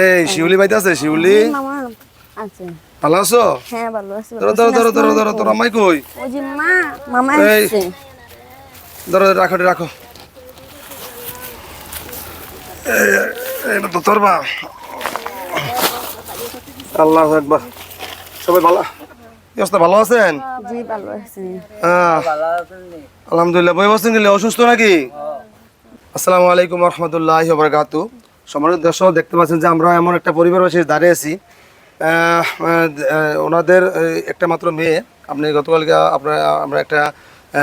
এই শিউলি বাইতে আছে শিউলি? ভালো আছো? হ্যাঁ ভালো আছি ধরো ধরো ধরো ধরো ধরো তোর আমাই কই এই। ধরো রাখো রাখো। এটা তো তোর বা আল্লাহ একবার সবাই ভালো? অবস্থা ভালো আছেন? জি ভালো আছি। আলহামদুলিল্লাহ বই বসছেন অসুস্থ নাকি? আসসালামু আলাইকুম রহমতুল্লাহ বরকাতু সম্মানিত দর্শক দেখতে পাচ্ছেন যে আমরা এমন একটা পরিবার বসে দাঁড়িয়ে আছি ওনাদের একটা মাত্র মেয়ে। আপনি গতকালকে আপনার আমরা একটা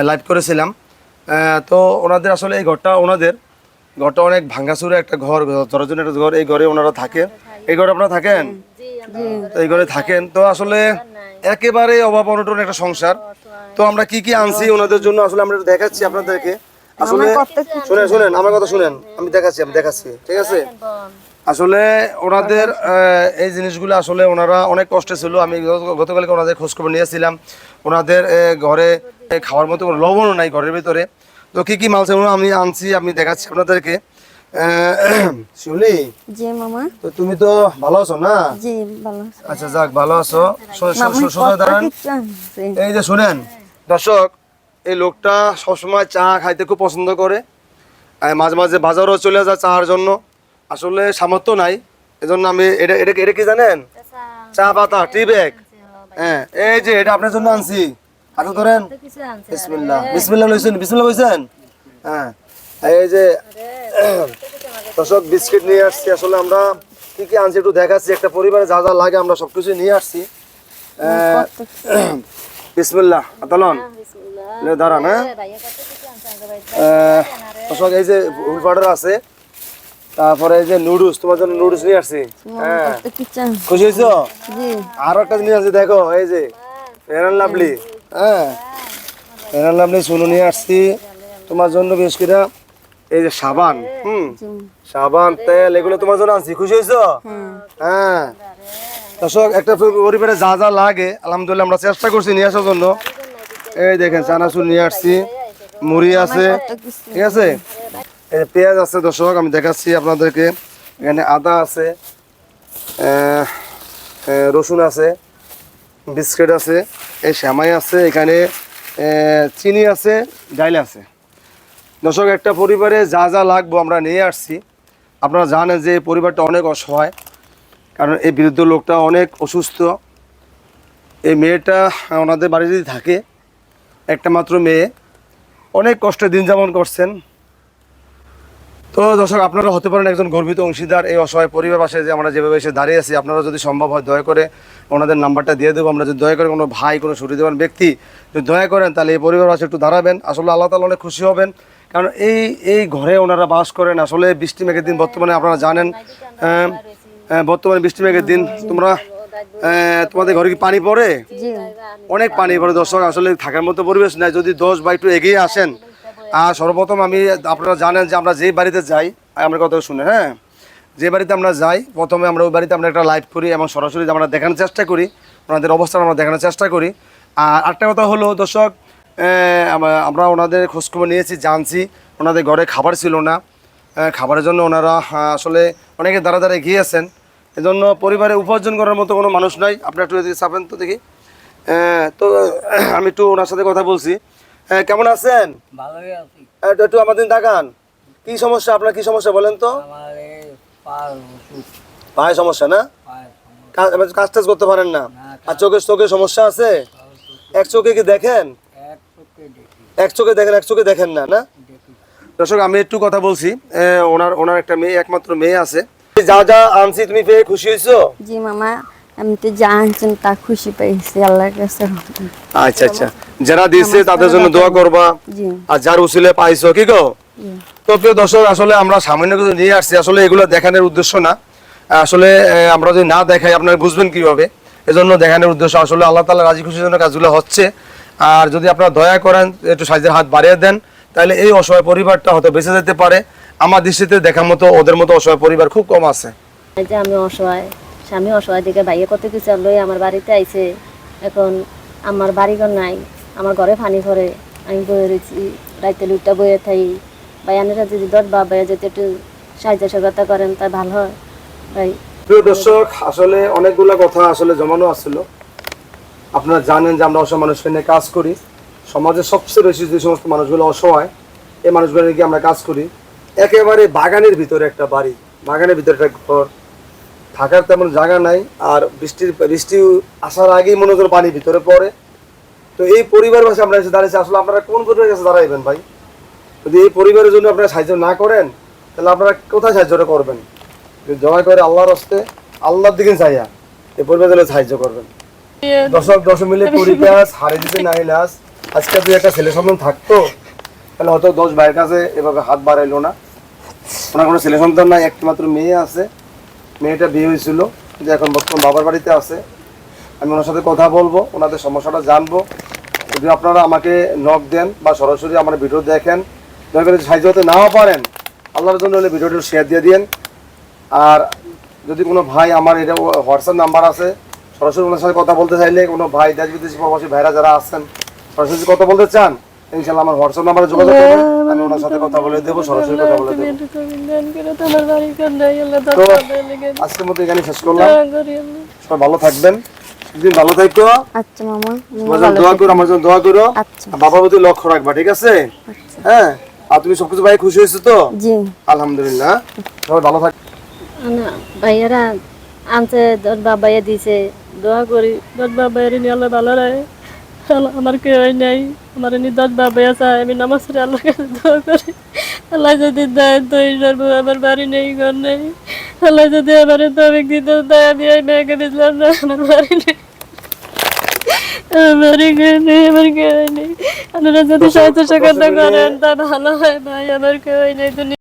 লাইভ করেছিলাম। তো ওনাদের আসলে এই ঘরটা ওনাদের। ঘরটা অনেক ভাঙ্গাচুরে একটা ঘর জরাজনের একটা ঘর। এই ঘরে ওনারা থাকে। এই ঘরে আপনারা থাকেন? তো এই ঘরে থাকেন। তো আসলে একেবারে অভাব অনটন একটা সংসার। তো আমরা কি কি আনছি ওনাদের জন্য? আসলে আমরা দেখাচ্ছি আপনাদেরকে। আসলে শুনেন। শুনেন আমার কথা শুনেন। আমি দেখাচ্ছি আমি দেখাচ্ছি ঠিক আছে? আসলে ওনাদের এই জিনিসগুলো আসলে ওনারা অনেক কষ্টে ছিল। আমি গত- গতকালকে ওনাদের খোঁজখবর নিয়েছিলাম। ওনাদের ঘরে খাওয়ার মতো কোনো লবণও নাই ঘরের ভিতরে। তো কি কি মাল সেগুলো আমি আনছি আমি দেখাচ্ছি আপনাদেরকে শিউলি? জি মামা। তো তুমি তো ভালো আছো না? জি ভালো আচ্ছা যাক ভালো আছো। সোজা দাঁড়ান। এই যে শুনেন দর্শক এই লোকটা সবসময় চা খাইতে খুব পছন্দ করে মাঝে মাঝে বাজারও চলে যায় চার জন্য। আসলে সামর্থ্য নাই, এজন্য আমি, এটা এটা এটা কি জানেন? চা পাতা টি ব্যাগ হ্যাঁ এই যে এটা আপনার জন্য আনছি। হাতে ধরেন। বিসমিল্লাহ। বিসমিল্লাহ লইছেন বিসমিল্লাহ লইছেন? হ্যাঁ এই যে, দর্শক, বিস্কিট নিয়ে আসছি। আসলে আমরা কি কি আনছি একটু দেখাচ্ছি। একটা পরিবারে যা যা লাগে আমরা সবকিছু নিয়ে আসছি। বিসমিল্লাহ আতালন দাঁড়ান হ্যাঁ। আহ, এই যে ফুল পাউডার আছে তারপরে এই যে নুডলস তোমার জন্য নুডলস নিয়ে আসছি। হ্যাঁ। খুশি হয়েছো? আরও একটা জিনিস আছে দেখো এই যে ফেরান লাভলি হ্যাঁ। ফেরান লাভলি শুনো নিয়ে আসছি। তোমার জন্য বেশ করে এই যে সাবান হুম। সাবান তেল এগুলো তোমার জন্য আনছি। খুশি হয়েছো? হ্যাঁ। দর্শক, একটা পরিবারে যা যা লাগে, আলহামদুলিল্লাহ আমরা চেষ্টা করছি নিয়ে আসার জন্য। এই দেখেন, চানাচুর নিয়ে আসছি, মুড়ি আছে, ঠিক আছে? পেঁয়াজ আছে দর্শক, আমি দেখাচ্ছি আপনাদেরকে। এখানে আদা আছে রসুন আছে, বিস্কিট আছে, এই শ্যামাই আছে, এখানে চিনি আছে, ডাইল আছে। দর্শক, একটা পরিবারে যা যা লাগবো আমরা নিয়ে আসছি। আপনারা জানেন যে পরিবারটা অনেক অসহায়। কারণ এই বৃদ্ধ লোকটা অনেক অসুস্থ। এই মেয়েটা ওনাদের বাড়িতেই থাকে, একটা মাত্র মেয়ে, অনেক কষ্টে দিন যাপন করছেন। তো দর্শক, আপনারা হতে পারেন একজন গর্বিত অংশীদার এই অসহায় পরিবার পাশে যে আমরা যেভাবে এসে দাঁড়িয়ে আছি। আপনারা যদি সম্ভব হয় দয়া করে ওনাদের নাম্বারটা দিয়ে দেবো। আমরা যদি দয়া করে কোনো ভাই, কোনো সুবিধাবান ব্যক্তি যদি দয়া করেন, তাহলে এই পরিবার পাশে একটু দাঁড়াবেন। আসলে আল্লাহ তালা অনেক খুশি হবেন। কারণ এই এই ঘরে ওনারা বাস করেন। আসলে বৃষ্টি মেঘের দিন বর্তমানে আপনারা জানেন বর্তমানে বৃষ্টি মেঘের দিন তোমরা তোমাদের ঘরে কি পানি পড়ে? অনেক পানি পড়ে দর্শক আসলে থাকার মতো পরিবেশ নাই। যদি দশ বা একটু এগিয়ে আসেন আর সর্বপ্রথম আমি আপনারা জানেন যে আমরা যেই বাড়িতে যাই আমরা কথা শুনে হ্যাঁ? যে বাড়িতে আমরা যাই প্রথমে আমরা ওই বাড়িতে আমরা একটা লাইভ করি এবং সরাসরি আমরা দেখানোর চেষ্টা করি ওনাদের অবস্থা আমরা দেখানোর চেষ্টা করি। আর একটা কথা হলো দর্শক আমরা- আমরা ওনাদের খোঁজখবর নিয়েছি জানছি ওনাদের ঘরে খাবার ছিল না। খাবারের জন্য ওনারা আসলে অনেকে দাঁড়া দাঁড়িয়ে গিয়েছেন এজন্য পরিবারে উপার্জন করার মতো কোনো মানুষ নাই। আপনি একটু এদিকে চাপেন তো দেখি। তো আমি একটু ওনার সাথে কথা বলছি। আহ, কেমন আছেন? একটু আমাদের দেখান কি সমস্যা? আপনার কি সমস্যা বলেন তো? পায়ে সমস্যা না? কাজ টাজ করতে পারেন না? আর চোখে চোখে সমস্যা আছে? এক চোখে কি দেখেন? এক চোখে দেখেন এক চোখে দেখেন না না? দর্শক আমি একটু কথা বলছি। ওনার ওনার একটা মেয়ে একমাত্র মেয়ে আছে। যা যা আনছি তুমি পেয়ে খুশি হয়েছো জি মামা আমি তো যা আনছেন তা খুশি পেয়েছি আল্লাহর কাছে আচ্ছা আচ্ছা। যারা তাদের জন্য দোয়া করবা। আর যার উসিলে পাইছো কি গো? তো প্রিয় দর্শক আসলে আমরা সামান্য কিছু নিয়ে আসছি। আসলে এগুলো দেখানোর উদ্দেশ্য না। আসলে আমরা যদি না দেখাই আপনারা বুঝবেন কীভাবে? এজন্য দেখানোর উদ্দেশ্য আসলে আল্লাহ তালা রাজি খুশির জন্য কাজগুলো হচ্ছে। আর যদি আপনারা দয়া করেন একটু সাইজের হাত বাড়িয়ে দেন তাহলে এই অসহায় পরিবারটা হয়তো বেঁচে যেতে পারে। আমার দৃষ্টিতে দেখার মতো ওদের মতো অসহায় পরিবার খুব কম আছে। এই যে আমি অসহায় স্বামী অসহায় দিকে ভাইয়ে কত কিছু লই আমার বাড়িতে আইছে। এখন আমার বাড়িঘর নাই আমার ঘরে পানি পড়ে আমি বয়ে রয়েছি রাইতে লুটটা বয়ে থাই। ভাইয়ানেরা যদি দশ বা ভাইয়া যদি একটু সাহায্য সহযোগিতা করেন তা ভালো হয়। ভাই। প্রিয় দর্শক আসলে অনেকগুলো কথা আসলে জমানো আসছিল আপনারা জানেন যে আমরা অসহায় মানুষকে নিয়ে কাজ করি। সমাজের সবচেয়ে বেশি যে সমস্ত মানুষগুলো অসহায় এই মানুষগুলো নিয়ে আমরা কাজ করি। একেবারে বাগানের ভিতরে একটা বাড়ি। বাগানের ভিতরে একটা ঘর। থাকার তেমন জায়গা নাই, আর বৃষ্টির বৃষ্টি আসার আগেই মনে করো পানি ভিতরে পড়ে। তো এই পরিবার পাশে আমরা এসে দাঁড়িয়েছি আসলে আপনারা কোন পরিবারের কাছে দাঁড়াইবেন ভাই? যদি এই পরিবারের জন্য আপনারা সাহায্য না করেন, তাহলে আপনারা কোথায় সাহায্যটা করবেন? যদি দয়া করে আল্লাহর হস্তে, আল্লাহর দিকে চাইয়া এই পরিবার জন্য সাহায্য করবেন। দশক দশ মিলে কুড়ি গাছ হারে দিতে নাই আজকে যদি একটা ছেলে সন্তান থাকতো, তাহলে হয়তো দশ ভাইয়ের কাছে এভাবে হাত বাড়াইলো না। ওনার কোনো ছেলে সন্তান নাই একমাত্র মেয়ে আছে। মেয়েটা বিয়ে হয়েছিল যে এখন বর্তমান বাবার বাড়িতে আছে। আমি ওনার সাথে কথা বলব, ওনাদের সমস্যাটা জানব। যদি আপনারা আমাকে নক দেন বা সরাসরি আমার ভিডিও দেখেন, দয়া সাহায্য হতে নাও পারেন, আল্লাহর জন্য হলে ভিডিওটা শেয়ার দিয়ে দিন আর যদি কোনো ভাই আমার এটা হোয়াটসঅ্যাপ নাম্বার আছে, সরাসরি ওনার সাথে কথা বলতে চাইলে কোনো ভাই দেশ বিদেশি প্রবাসী ভাইরা যারা আছেন, সরাসরি কথা বলতে চান ইনশাল্লাহ আমার হোয়াটসঅ্যাপ নাম্বারে যোগাযোগ করবেন আমি ওনার সাথে কথা বলে দেবো সরাসরি কথা বলে দেবো তোমার বাড়ি কোন নাই আল্লাহ তো আজকের মতো এখানে শেষ করলাম সবাই ভালো থাকবেন একদিন ভালো থাকতো আচ্ছা মামা আমার জন্য দোয়া করো আমার জন্য দোয়া করো আচ্ছা বাবার প্রতি লক্ষ্য রাখবা ঠিক আছে হ্যাঁ আর তুমি সবকিছু ভাই খুশি হয়েছো তো জি আলহামদুলিল্লাহ সবাই ভালো থাক না ভাইয়ারা আনছে দশ বাবাইয়া দিছে দোয়া করি দশ বাবাইয়ের নিয়ে আল্লাহ ভালো রাখে আমার কেউ নাই আমার দশ বাবাইয়া চায় আমি নামাজ পড়ে আল্লাহর কাছে দোয়া করি। আল্লাহ যদি দেয় তো আমার বাড়ি নেই ঘর নেই। আল্লাহ যদি আমার তো আমি দিত তাই আমি এই মেয়েকে দিলাম না আমার বাড়ি নেই। আমার কেউ নেই আমার কেউ নেই। আপনারা যদি সাহায্য সাহায্য করেন তা ভালো হয় ভাই আমার কেউ নেই তো